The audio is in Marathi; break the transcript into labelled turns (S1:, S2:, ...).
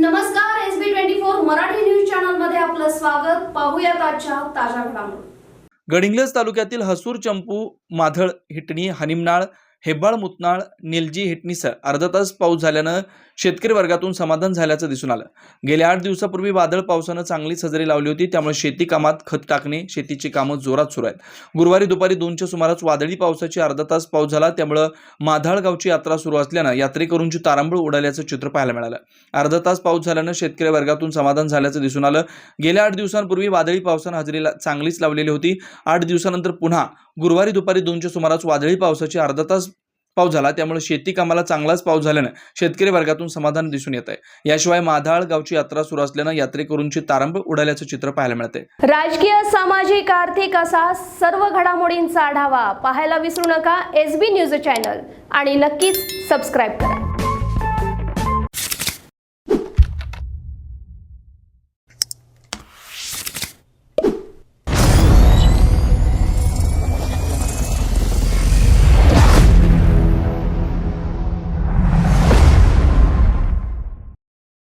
S1: नमस्कार S B twenty four Marathi news चॅनलमध्ये आपलं स्वागत. पाहूयात आजच्या ताज्या घडामोडी.
S2: गडिंग्लज तालुक्यातील हसूर चंपू माधळ हिटणी हनिमनाळ हेब्बाळ मुतनाळ निलजी हिटणीसह अर्धा तास पाऊस झाल्यानं शेतकरी वर्गातून समाधान झाल्याचं दिसून आलं. गेल्या आठ दिवसापूर्वी वादळ पावसानं चांगलीच हजेरी लावली होती त्यामुळे शेती कामात खत टाकणे शेतीची कामं जोरात सुरू आहेत. गुरुवारी दुपारी दोनच्या सुमारास वादळी पावसाची अर्धा तास पाऊस झाला त्यामुळं माधाळ गावची यात्रा सुरू असल्यानं यात्रेकरूंची तारांबळ उडाल्याचं चित्र पाहायला मिळालं. अर्धा तास पाऊस झाल्यानं शेतकरी वर्गातून समाधान झाल्याचं दिसून आलं. गेल्या आठ दिवसांपूर्वी वादळी पावसानं हजेरी चांगलीच लावलेली होती. आठ दिवसानंतर पुन्हा गुरुवारी दुपारी दोनच्या सुमारास वादळी पावसाची अर्धा तास पाऊस झाला. त्यामुळे शेती कामाला चांगलाच पाऊस झाल्यानं शेतकरी वर्गातून समाधान दिसून येत आहे याशिवाय माधाळ गावची यात्रा सुरू असल्यानं यात्रेकरूंची तारंब उडाल्याचं चित्र पाहायला मिळते
S1: राजकीय सामाजिक आर्थिक असा सर्व घडामोडींचा आढावा पाहायला विसरू नका. एस बी न्यूज चॅनल आणि नक्कीच सबस्क्राईब करा.